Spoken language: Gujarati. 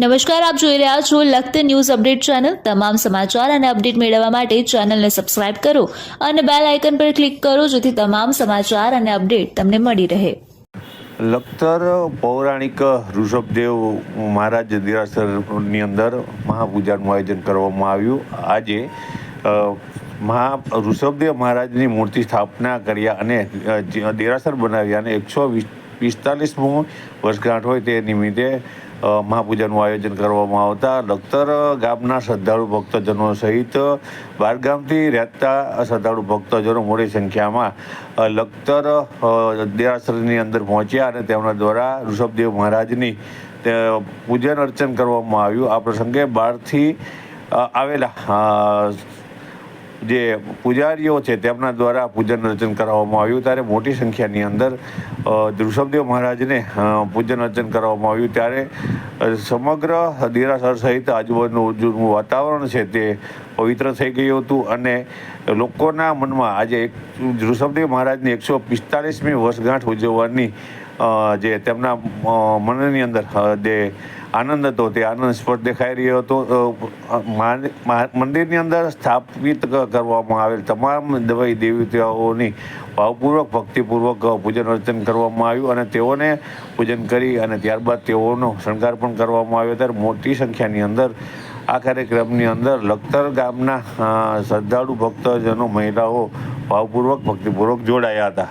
નમસ્કાર, આપ જોઈ રહ્યા છો લખત ન્યૂઝ અપડેટ ચેનલ. તમામ સમાચાર અને અપડેટ મેળવવા માટે ચેનલને સબસ્ક્રાઇબ કરો અને બેલ આઇકન પર ક્લિક કરો જેથી તમામ સમાચાર અને અપડેટ તમને મળી રહે. લખતર પૌરાણિક ઋષભદેવ મહારાજ દેરાસરની અંદર મહાપૂજાનું આયોજન કરવામાં આવ્યું. આજે મહા ઋષભદેવ મહારાજની મૂર્તિ સ્થાપના કર્યા અને દેરાસર બનાવ્યા અને એકસો પિસ્તાલીસમું વર્ષગાંઠ હોય તે નિમિત્તે મહાપૂજાનું આયોજન કરવામાં આવતા લખતર ગામના શ્રદ્ધાળુ ભક્તજનો સહિત બહારગામથી રહેતા શ્રદ્ધાળુ ભક્તજનો મોટી સંખ્યામાં લખતર દેરાસરની અંદર પહોંચ્યા અને તેમના દ્વારા ઋષભદેવ મહારાજની પૂજન અર્ચન કરવામાં આવ્યું. આ પ્રસંગે બહારથી આવેલા જે પૂજારીઓ છે તેમના દ્વારા પૂજન અર્ચન કરાવવામાં આવ્યું. ત્યારે મોટી સંખ્યાની અંદર ઋષભદેવ મહારાજને પૂજન અર્ચન કરવામાં આવ્યું. ત્યારે સમગ્ર દેરાસર સહિત આજુબાજુનું વાતાવરણ છે તે પવિત્ર થઈ ગયું હતું અને લોકોના મનમાં આજે એક ઋષભદેવ મહારાજની એકસો પિસ્તાલીસમી વર્ષગાંઠ ઉજવવાની જે તેમના મનની અંદર જે આનંદ હતો, તે આનંદ સ્પષ્ટ દેખાઈ રહ્યો હતો. મંદિરની અંદર સ્થાપિત કરવામાં આવેલ તમામ દવાઈ દેવતાઓની ભાવપૂર્વક, ભક્તિપૂર્વક પૂજન અર્ચન કરવામાં આવ્યું અને તેઓને પૂજન કરી અને ત્યારબાદ તેઓનો શણગાર પણ કરવામાં આવ્યો. ત્યારે મોટી સંખ્યાની અંદર આ કાર્યક્રમની અંદર લખતર ગામના શ્રદ્ધાળુ ભક્તજનો, મહિલાઓ ભાવપૂર્વક, ભક્તિપૂર્વક જોડાયા હતા.